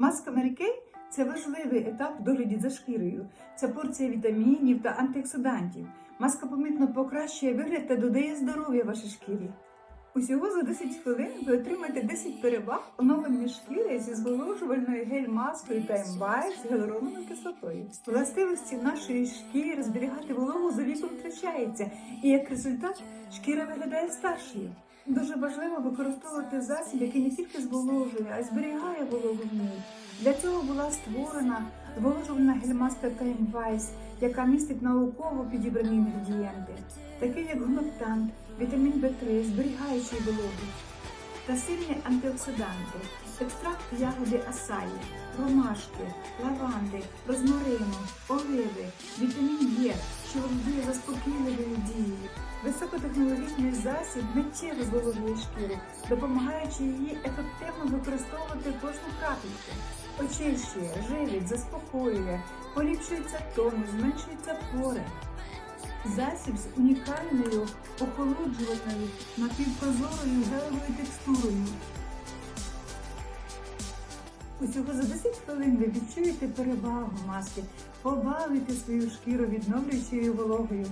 Маска Марікей це важливий етап в догляді за шкірою. Це порція вітамінів та антиоксидантів. Маска помітно покращує вигляд та додає здоров'я вашій шкірі. Усього за 10 хвилин ви отримаєте 10 переваг оновлення шкіри зі зволожувальною гель-маскою та МВАЙ з гіалуроновою кислотою. Властивості нашої шкіри зберігати вологу за віком втрачається, і як результат шкіра виглядає старшою. Дуже важливо використовувати засіб, який не тільки зволожує, а й зберігає вологу в ній. Для цього була створена зволожувальна гельмаска Таймвайс, яка містить науково підібрані інгредієнти, такі як гумектант, вітамін В3, зберігаючий вологу, та сильні антиоксиданти, екстракт ягоди асаї, ромашки, лаванди, розмарину, оливи, вітамін Е, що володіє заспокійливою дією. Високотехнологічний засіб миттєво зволожує шкіру, допомагаючи її ефективно використовувати кожну крапельку. Очищує, живить, заспокоює, поліпшується тонус, зменшуються пори. Засіб з унікальною охолоджувальною напівпрозорою гелевою текстурою. Усього за 10 хвилин ви відчуєте перевагу маски, побавите свою шкіру відновлюючою вологою.